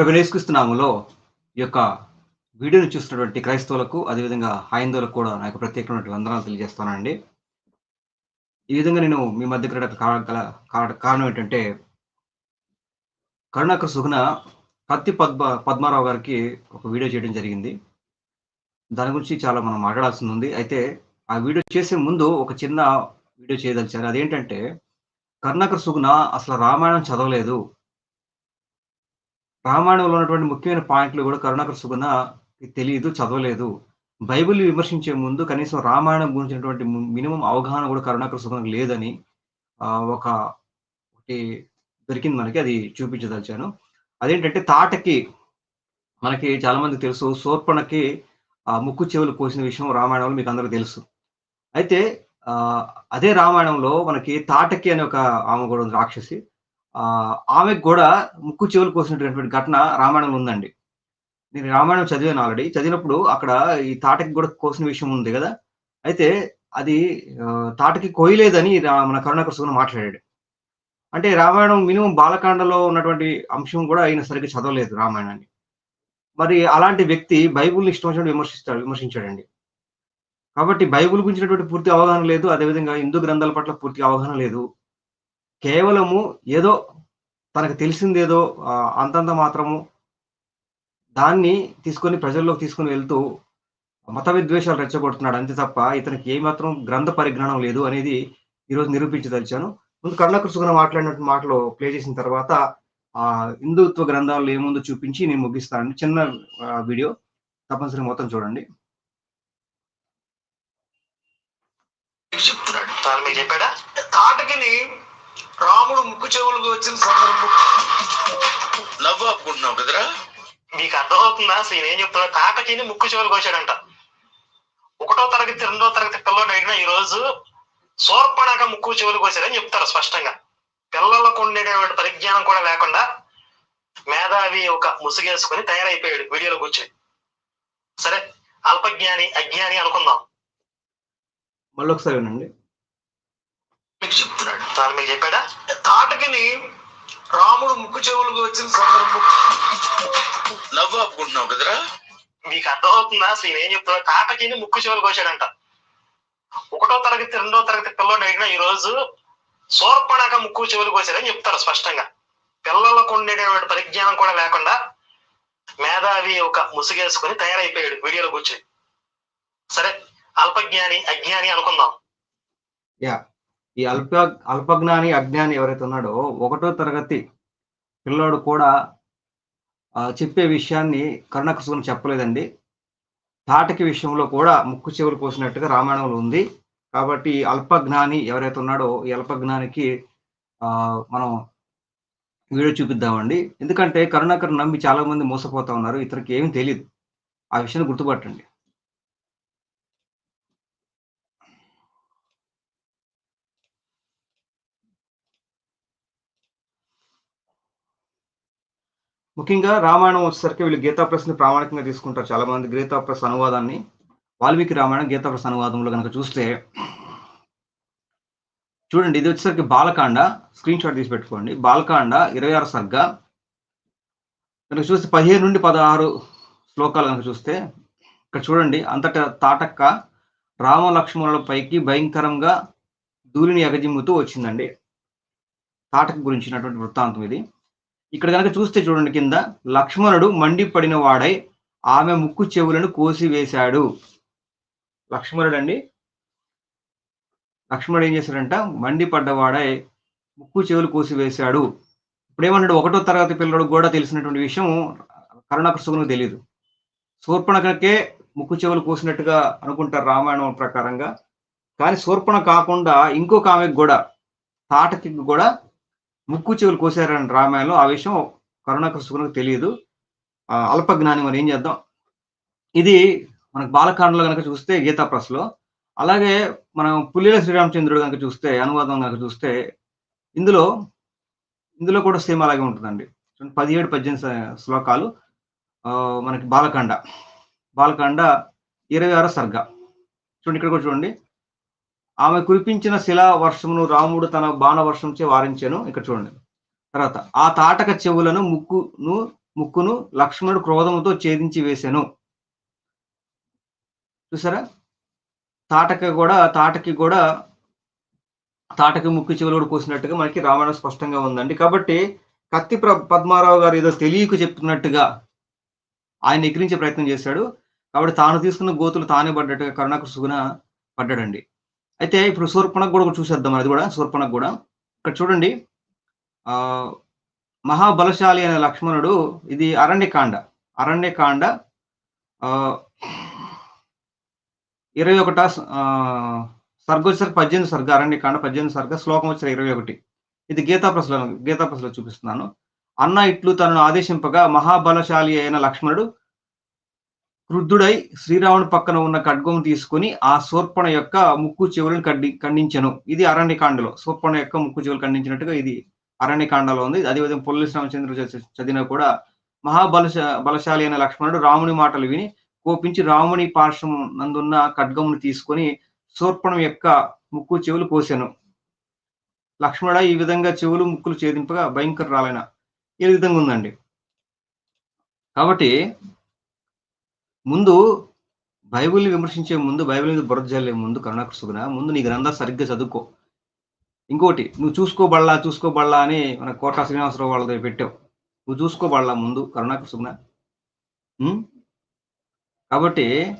ప్రభునేసుక్రీస్తునామలో ఈ యొక్క వీడియోని చూస్తున్నటువంటి క్రైస్తవులకు అదేవిధంగా హైందవులకు కూడా నాకు ప్రత్యేకమైనటువంటి వందనాలు తెలియజేస్తానండి ఈ విధంగా నేను మీ మధ్య గల కారణం ఏంటంటే కరుణాకర్ సుగుణ కత్తి పద్మ పద్మారావు గారికి ఒక వీడియో చేయడం జరిగింది. దాని గురించి చాలా మనం మాట్లాడాల్సి ఉంది. అయితే ఆ వీడియో చేసే ముందు ఒక చిన్న వీడియో చేయదలిచారు అదేంటంటే కరుణాకర్ సుగుణ అసలు రామాయణం చదవలేదు. రామాయణంలో ఉన్నటువంటి ముఖ్యమైన పాయింట్లు కూడా కరుణాకర సుగుణ తెలియదు చదవలేదు. బైబిల్ విమర్శించే ముందు కనీసం రామాయణం గురించినటువంటి మినిమం అవగాహన కూడా కరుణాకర సుగుణకు లేదని ఒక ఒకటి దొరికింది మనకి అది చూపించదలిచాను. అదేంటంటే తాటకి మనకి చాలా మంది తెలుసు సోర్పణకి ఆ ముక్కు చెవులు కోసిన విషయం రామాయణంలో మీకు అందరికీ తెలుసు. అయితే ఆ అదే రామాయణంలో మనకి తాటకి అనే ఒక ఆమె కూడా ఉంది రాక్షసి. ఆమెకు కూడా ముక్కు చెవులు కోసినటువంటి ఘటన రామాయణంలో ఉందండి. నేను రామాయణం చదివాను ఆల్రెడీ చదివినప్పుడు అక్కడ ఈ తాటకి కూడా కోసిన విషయం ఉంది కదా. అయితే అది తాటకి కోయలేదని మన కరుణాకర్ సుగుణ మాట్లాడాడు. అంటే రామాయణం మినిమం బాలకాండలో ఉన్నటువంటి అంశం కూడా ఆయన సరిగ్గా చదవలేదు రామాయణాన్ని. మరి అలాంటి వ్యక్తి బైబుల్ని ఇష్టం వచ్చినట్టు విమర్శిస్తాడు విమర్శించాడండి. కాబట్టి బైబుల్ గురించినటువంటి పూర్తి అవగాహన లేదు. అదేవిధంగా హిందూ గ్రంథాల పట్ల పూర్తి అవగాహన లేదు. కేవలము ఏదో తనకు తెలిసిందేదో అంతంత మాత్రము దాన్ని తీసుకొని ప్రజల్లోకి తీసుకొని వెళ్తూ మత విద్వేషాలు రెచ్చగొడుతున్నాడు. అంతే తప్ప ఇతనికి ఏ మాత్రం గ్రంథ పరిజ్ఞానం లేదు అనేది ఈరోజు నిరూపించదలిచాను. ముందు కళ్ళకృష్ణ మాట్లాడినట్టు మాటలు ప్లే చేసిన తర్వాత ఆ హిందుత్వ గ్రంథాలు ఏముందో చూపించి నేను ముగిస్తాను. చిన్న వీడియో తప్పనిసరి మొత్తం చూడండి. చెప్తున్నాడు. తాను చెప్పాడా? తాటకిని రాముడు ముక్కు చెవులకు వచ్చిన సందర్భం. నవ్వు ఆపుకుంటున్నావు కదరా? మీకు అర్థమవుతుందా? అసలు ఈయన ఏం చెప్తున్నా? తాటకిని ముక్కు చెవులకు వచ్చాడంట ఒకటో తరగతి రెండో తరగతి పిల్లలు అడిగినా ఈ రోజు సోర్పణక ముక్కు చెవులకు వచ్చాడని చెప్తారు స్పష్టంగా. పిల్లలకు ఉండేటువంటి పరిజ్ఞానం కూడా లేకుండా మేధావి ఒక ముసుగేసుకుని తయారైపోయాడు వీడియోలో కూర్చొని. సరే అల్పజ్ఞాని అజ్ఞాని అనుకుందాం. మళ్ళీ ఒకసారి వినండి. చెప్తున్నాడు తాను మీకు చెప్పాడా? తాటకిని రాముడు ముక్కు చెవులకు వచ్చిన సందర్భం నవ్వు ఆపుకుంటున్నావు కదరా? మీకు అర్థమవుతుందా? అసలు ఏం చెప్తున్నా? తాటకిని ముక్కు చెవులకు వచ్చాడంట. ఒకటో తరగతి రెండో తరగతి పిల్లలు అడిగినా ఈ రోజు సోర్పణక ముక్కు చెవులకు వచ్చాడని చెప్తారు స్పష్టంగా. పిల్లలకు ఉండేటువంటి పరిజ్ఞానం కూడా లేకుండా మేధావి ఒక ముసుగేసుకుని తయారైపోయాడు వీడియోలో కూర్చొని. సరే అల్పజ్ఞాని అజ్ఞాని అనుకుందాం. యా. ఈ అల్ప అల్పజ్ఞాని అజ్ఞాని ఎవరైతే ఉన్నాడో ఒకటో తరగతి పిల్లోడు కూడా చెప్పే విషయాన్ని కరుణాకర్ సుగుణ చెప్పలేదండి. తాటకి విషయంలో కూడా ముక్కు చెవులు కోసినట్టుగా రామాయణంలో ఉంది. కాబట్టి అల్పజ్ఞాని ఎవరైతే ఉన్నాడో ఈ అల్పజ్ఞానికి మనం వీడియో చూపిద్దామండి. ఎందుకంటే కరుణాకర్ నమ్మి చాలా మంది మోసపోతా ఉన్నారు. ఇతనికి ఏమీ తెలియదు ఆ విషయాన్ని గుర్తుపట్టండి. ముఖ్యంగా రామాయణం వచ్చేసరికి వీళ్ళు గీతా ప్రెస్ని ప్రామాణికంగా తీసుకుంటారు. చాలా మంది గీతా ప్రెస్ అనువాదాన్ని వాల్మీకి రామాయణం గీతా ప్రెస్ అనువాదంలో కనుక చూస్తే చూడండి ఇది వచ్చేసరికి బాలకాండ. స్క్రీన్ షాట్ తీసి పెట్టుకోండి. బాలకాండ ఇరవై ఆరు సర్గ. కనుక చూస్తే పదిహేను నుండి పదహారు శ్లోకాలు కనుక చూస్తే ఇక్కడ చూడండి అంతటా తాటక్క రామ లక్ష్మణుల పైకి భయంకరంగా ధూళిని ఎగజిమ్ముతూ వచ్చిందండి. తాటక గురించినటువంటి వృత్తాంతం ఇది. ఇక్కడ కనుక చూస్తే చూడండి కింద లక్ష్మణుడు మండిపడిన వాడై ఆమె ముక్కు చెవులను కోసివేశాడు. లక్ష్మణుడు అండి లక్ష్మణుడు ఏం చేశాడంట? మండిపడ్డవాడై ముక్కు చెవులు కోసి ఇప్పుడేమన్నాడు ఒకటో తరగతి పిల్లడు కూడా తెలిసినటువంటి విషయం కరుణాకృష్ణకు తెలియదు శూర్పణకే ముక్కు చెవులు కోసినట్టుగా అనుకుంటారు రామాయణం ప్రకారంగా. కానీ శూర్పణ కాకుండా ఇంకొక ఆమెకు కూడా తాటకి కూడా ముక్కు చెవులు కోసారని రామాయణంలో ఆ విషయం కరుణాకర్ సుగునకు తెలియదు. అల్పజ్ఞాని మనం ఏం చేద్దాం? ఇది మనకు బాలకాండలో కనుక చూస్తే గీతా ప్రెస్లో అలాగే మనం పుల్లిల శ్రీరామచంద్రుడు కనుక చూస్తే అనువాదం కనుక చూస్తే ఇందులో ఇందులో కూడా సేమ్ అలాగే ఉంటుందండి. పదిహేడు పద్దెనిమిది శ్లోకాలు మనకి బాలకాండ. బాలకాండ ఇరవై ఆరో సర్గ. చూడండి ఇక్కడ కూడా చూడండి. ఆమె కురిపించిన శిలా వర్షమును రాముడు తన బాణవర్షంచే వారించాను. ఇక్కడ చూడండి. తర్వాత ఆ తాటక చెవులను ముక్కును ముక్కును లక్ష్మణుడు క్రోధముతో ఛేదించి వేశాను చూసారా? తాటక కూడా తాటకి కూడా తాటకి ముక్కు చెవులు కూడా కోసినట్టుగా మనకి రామాయణం స్పష్టంగా ఉందండి. కాబట్టి కత్తి ప్ర పద్మారావు గారు ఏదో తెలియక చెప్తున్నట్టుగా ఆయన ఎగిరించే ప్రయత్నం చేశాడు. కాబట్టి తాను తీసుకున్న గోతులు తానే పడ్డట్టుగా కరుణాకర సుగుణ పడ్డాడండి. అయితే ఇప్పుడు శూర్పణకు కూడా చూసేద్దాం అది కూడా శూర్పణకు కూడా. ఇక్కడ చూడండి. ఆ మహాబలశాలి అనే లక్ష్మణుడు ఇది అరణ్యకాండ. అరణ్యకాండ ఆ ఇరవై ఒకట సర్గ వచ్చేసరికి పద్దెనిమిది సర్గ అరణ్యకాండ పద్దెనిమిది సర్గ శ్లోకం వచ్చేసరికి ఇరవై ఒకటి. ఇది గీతాప్రసలో గీతాప్రసలో చూపిస్తున్నాను. అన్న ఇట్లు తనను ఆదేశింపగా మహాబలశాలి అయిన లక్ష్మణుడు క్రుద్ధుడై శ్రీరాముని పక్కన ఉన్న ఖడ్గం తీసుకుని ఆ శూర్పణ యొక్క ముక్కు చెవులను ఖండి ఖండించను. ఇది అరణ్యకాండలో. శూర్పణ యొక్క ముక్కు చెవులు ఖండించినట్టుగా ఇది అరణ్యకాండలో ఉంది. అదేవిధంగా పొల్లి శ్రీరామచంద్ర చదివిన కూడా మహాబలశ బలశాలి అయిన లక్ష్మణుడు రాముని మాటలు విని కోపించి రాముని పార్శ్వం నందున్న ఖడ్గమును తీసుకొని శూర్పణం యొక్క ముక్కు చెవులు కోసాను. లక్ష్మణ ఈ విధంగా చెవులు ముక్కులు ఛేదింపగా భయంకరాలైన ఈ విధంగా ఉందండి. కాబట్టి ముందు బైబిల్ని విమర్శించే ముందు బైబిల్ మీద బురద జల్లే ముందు కరుణాకృష్ణ ముందు నీ గ్రంథాలు సరిగ్గా చదువుకో. ఇంకోటి నువ్వు చూసుకోబడలా చూసుకోబడలా అని మన కోట శ్రీనివాసరావు వాళ్ళ దగ్గర పెట్టావు. నువ్వు చూసుకోబడలా ముందు కరుణాకృష్ణ కాబట్టి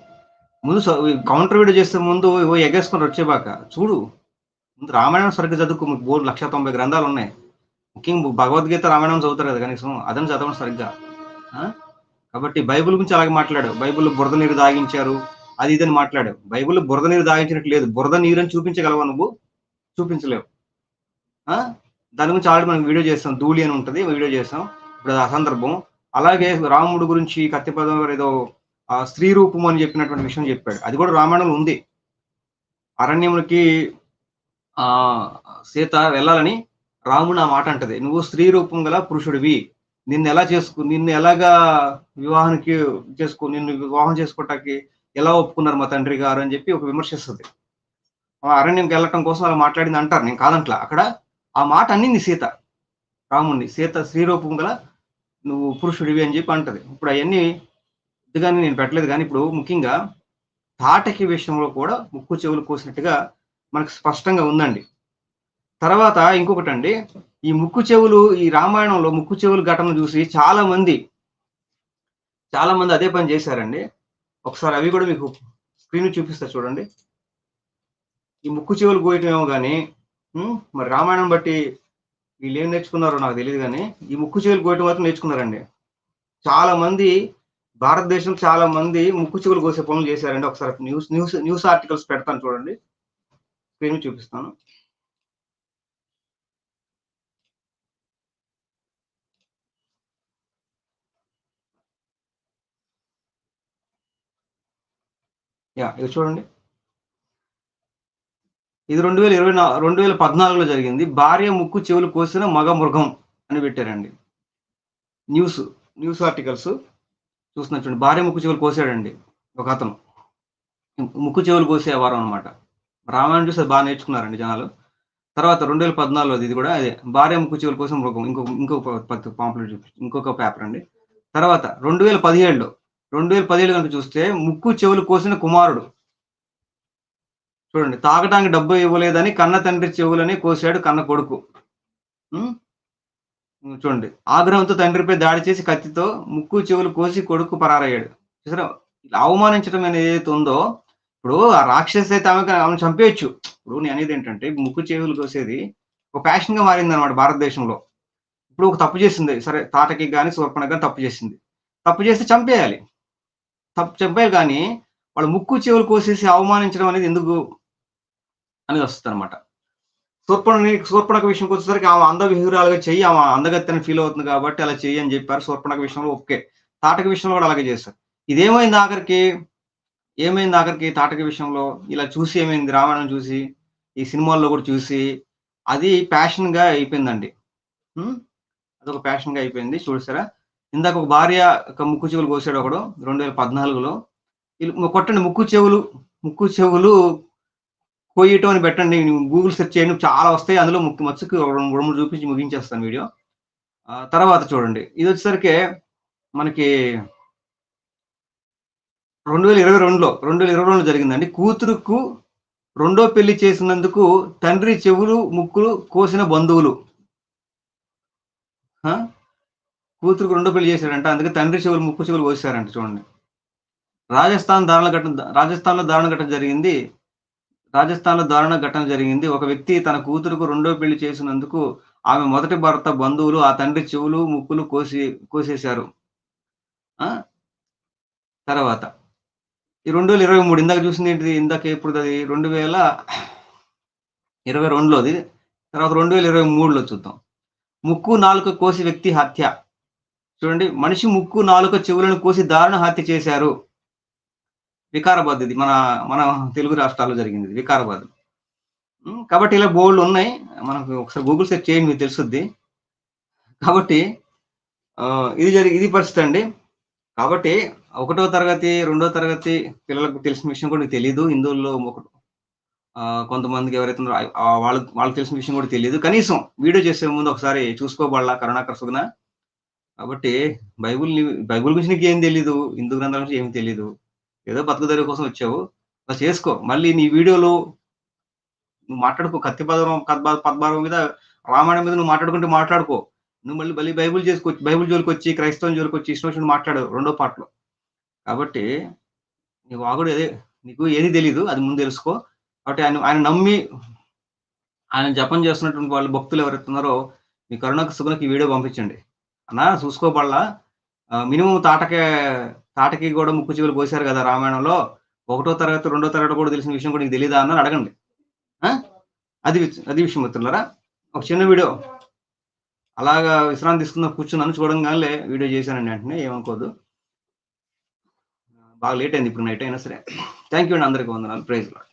ముందు కౌంటర్ వీడియో చేసే ముందు ఓ ఎగేసుకొని వచ్చేబాక చూడు. ముందు రామాయణం సరిగ్గా చదువుకో మీకు బోర్డు లక్ష తొంభై గ్రంథాలు ఉన్నాయి. ముఖ్యంగా భగవద్గీత రామాయణం చదువుతారు కదా కనీసం అదని చదవడం సరిగ్గా. ఆ? కాబట్టి బైబిల్ గురించి అలాగే మాట్లాడావు. బైబిల్ బురద నీరు దాగించారు. అది ఇదని మాట్లాడావు. బైబిల్ బురద నీరు దాగించినట్టు లేదు. బురద నీరు అని చూపించగలవా నువ్వు? చూపించలేవు. ఆ? దాని గురించి ఆల్రెడీ మనం వీడియో చేస్తాం. ధూళి అని ఉంటుంది. వీడియో చేస్తాం. ఇప్పుడు ఆ సందర్భం. అలాగే రాముడు గురించి కత్తిపదం ఏదో స్త్రీ రూపం అని చెప్పినటువంటి విషయం చెప్పాడు. అది కూడా రామాయణంలో ఉంది. అరణ్యములకి ఆ సీత వెళ్ళాలని రాముడు ఆ మాట అంటది. నువ్వు స్త్రీ రూపం గల పురుషుడివి. నిన్ను ఎలా చేసుకు నిన్ను ఎలాగా వివాహానికి చేసుకో నిన్ను వివాహం చేసుకోవటానికి ఎలా ఒప్పుకున్నారు మా తండ్రి గారు అని చెప్పి ఒక విమర్శిస్తుంది. అరణ్యంకి వెళ్ళటం కోసం అలా మాట్లాడింది అంటారు. నేను కాదంట్లా. అక్కడ ఆ మాట అన్నింది సీత. రాముడిని సీత స్త్రీరూపం గల నువ్వు పురుషుడివి అని చెప్పి అంటది. ఇప్పుడు అవన్నీ కానీ నేను పెట్టలేదు. కానీ ఇప్పుడు ముఖ్యంగా తాటకి విషయంలో కూడా ముక్కు చెవులు కోసినట్టుగా మనకు స్పష్టంగా ఉందండి. తర్వాత ఇంకొకటి అండి ఈ ముక్కు చెవులు ఈ రామాయణంలో ముక్కు చెవులు ఘటన చూసి చాలా మంది చాలా మంది అదే పని చేశారండి. ఒకసారి అవి కూడా మీకు స్క్రీన్ చూపిస్తా చూడండి. ఈ ముక్కు చెవులు కోయటమేమో కానీ మరి రామాయణం బట్టి వీళ్ళు ఏం నేర్చుకున్నారో నాకు తెలియదు కానీ ఈ ముక్కు చెవులు కోయటం మాత్రం నేర్చుకున్నారండి. చాలా మంది భారతదేశం చాలా మంది ముక్కు చెవులు కోసే పనులు చేశారండి. ఒకసారి న్యూస్ న్యూస్ న్యూస్ ఆర్టికల్స్ పెడతాను చూడండి. స్క్రీన్ చూపిస్తాను. యా ఇది చూడండి. ఇది రెండు వేల ఇరవై నా రెండు వేల పద్నాలుగులో జరిగింది. భార్య ముక్కు చెవులు కోసిన మగ మృగం అని పెట్టారండి. న్యూస్ న్యూస్ ఆర్టికల్స్ చూస్తున్నా చూడండి భార్య ముక్కు చెవులు కోసాడండి ఒక అతను. ముక్కు చెవులు కోసే వారం అనమాట రామాయణం చూసి అది బాగా నేర్చుకున్నారండి జనాలు. తర్వాత రెండు వేల పద్నాలుగులో ఇది కూడా అదే భార్య ముక్కు చెవుల కోసం మృగం. ఇంకొక ఇంకొక పాంప్లెట్ ఇంకొక పేపర్ అండి. తర్వాత రెండు వేల పదిహేడులో రెండు వేల పదిహేడు కనుక చూస్తే ముక్కు చెవులు కోసిన కుమారుడు. చూడండి తాగడానికి డబ్బు ఇవ్వలేదని కన్న తండ్రి చెవులని కోసాడు కన్న కొడుకు. చూడండి ఆగ్రహంతో తండ్రిపై దాడి చేసి కత్తితో ముక్కు చెవులు కోసి కొడుకు పరారయ్యాడు. చూసారా? అవమానించడం అనేది ఏదైతే ఉందో ఇప్పుడు ఆ రాక్షసి అయితే ఆమె ఆమె చంపేయచ్చు. ఇప్పుడు నేను అనేది ఏంటంటే ముక్కు చెవులు కోసేది ఒక ప్యాషన్గా మారింది అనమాట భారతదేశంలో. ఇప్పుడు ఒక తప్పు చేసింది. సరే తాటకి కానీ సూర్పణకి కానీ తప్పు చేసింది. తప్పు చేస్తే చంపేయాలి. తప్పు చంపేయాలి కానీ వాళ్ళ ముక్కు చెవులు కోసేసి అవమానించడం అనేది ఎందుకు అనేది వస్తుంది అనమాట శూర్పణని శూర్పణక విషయంకి వచ్చేసరికి ఆమె అంద విహురాలుగా చెయ్యి ఆమె అందగత్తని ఫీల్ అవుతుంది కాబట్టి అలా చెయ్యి అని చెప్పారు. శూర్పణక విషయంలో ఓకే. తాటక విషయంలో కూడా అలాగే చేస్తారు ఇదేమైంది ఆఖరికి? ఏమైంది ఆఖరికి తాటక విషయంలో? ఇలా చూసి ఏమైంది? రామాయణం చూసి ఈ సినిమాల్లో కూడా చూసి అది ప్యాషన్గా అయిపోయిందండి. అదొక ప్యాషన్గా అయిపోయింది. చూసారా? ఇందాక ఒక భార్య ఒక ముక్కు చెవులు కోసాడు ఒకడు రెండు వేల పద్నాలుగులో కొట్టండి ముక్కు చెవులు ముక్కు చెవులు కోయటం అని పెట్టండి గూగుల్ సెర్చ్ చేయండి చాలా వస్తాయి అందులో ముక్కు మచ్చకు రెండు మూడు చూపించి ముగించేస్తాను వీడియో. తర్వాత చూడండి. ఇది వచ్చేసరికి మనకి రెండు వేల ఇరవై రెండులో రెండు వేల ఇరవై రెండులో జరిగిందండి. కూతురుకు రెండో పెళ్ళి చేసినందుకు తండ్రి చెవులు ముక్కులు కోసిన బంధువులు. కూతురుకు రెండో పెళ్ళి చేశాడంట. అందుకే తండ్రి చెవులు ముక్కు చెవులు కోసారంట చూడండి. రాజస్థాన్ దారుణ ఘటన రాజస్థాన్లో దారుణ ఘటన జరిగింది. రాజస్థాన్లో దారుణ ఘటన జరిగింది. ఒక వ్యక్తి తన కూతురుకు రెండో పెళ్ళి చేసినందుకు ఆమె మొదటి భర్త బంధువులు ఆ తండ్రి చెవులు ముక్కులు కోసి కోసేశారు. తర్వాత ఈ రెండు వేల ఇరవై మూడు ఇందాక చూసింది ఏంటిది? ఇందాక ఇప్పుడు అది? రెండు వేల ఇరవై రెండులోది తర్వాత రెండు వేల ఇరవై మూడులో చూద్దాం. ముక్కు నాలుక కోసి వ్యక్తి హత్య. చూడండి మనిషి ముక్కు నాలుక చెవులను కోసి దారుణ హత్య చేశారు. వికారాబాద్ ఇది మన మన తెలుగు రాష్ట్రాల్లో జరిగింది ఇది వికారాబాద్ కాబట్టి ఇలా బోర్డులు ఉన్నాయి. మనకు ఒకసారి గూగుల్ సెర్చ్ చేయండి మీకు తెలుసుద్ది. కాబట్టి ఇది జరిగి ఇది పరిస్థితి అండి. కాబట్టి ఒకటో తరగతి రెండో తరగతి పిల్లలకు తెలిసిన విషయం కూడా మీకు తెలియదు హిందువుల్లో ఒకటి కొంతమందికి ఎవరైతే వాళ్ళకి వాళ్ళకి తెలిసిన విషయం కూడా తెలియదు కనీసం వీడియో చేసే ముందు ఒకసారి చూసుకోబడాల కరుణాకర్ సుగుణ. కాబట్టి బైబుల్ బైబుల్ గురించి నీకు ఏం తెలియదు హిందూ గ్రంథాల గురించి ఏం తెలియదు ఏదో బతుకుదారి కోసం వచ్చావు. అలా చేసుకో. మళ్ళీ నీ వీడియోలో నువ్వు మాట్లాడుకో. కత్తి పదం పద్మారం మీద రామాయణం మీద నువ్వు మాట్లాడుకుంటే మాట్లాడుకో. నువ్వు మళ్ళీ మళ్ళీ బైబుల్ చేసుకొచ్చి బైబుల్ జోలికి వచ్చి క్రైస్తవం జోలికి వచ్చి ఇష్టం మాట్లాడు. రెండో పాటలో కాబట్టి నీ వాగుడు అదే నీకు ఏది తెలీదు అది ముందు తెలుసుకో. కాబట్టి ఆయన ఆయన నమ్మి ఆయన జపం చేస్తున్నటువంటి వాళ్ళు భక్తులు ఎవరైతే ఉన్నారో మీ కరుణకు సుగుణకి వీడియో పంపించండి. అన్నా చూసుకోబడలా. మినిమం తాటకే తాటకి కూడా ముక్కు చెవులు పోసారు కదా రామాయణంలో. ఒకటో తరగతి రెండో తరగతి కూడా తెలిసిన విషయం కూడా నీకు తెలియదా అన్నారు అడగండి. ఆ? అది అది విషయం మిత్రులరా. ఒక చిన్న వీడియో. అలాగా విశ్రాంతి తీసుకున్న కూర్చున్నాను చూడంగానే వీడియో చేశానండి వెంటనే ఏమనుకోదు బాగా లేట్ అయింది ఇప్పుడు నైట్ అయినా సరే. థ్యాంక్ యూ అండి అందరికీ వందనాలు. Praise lord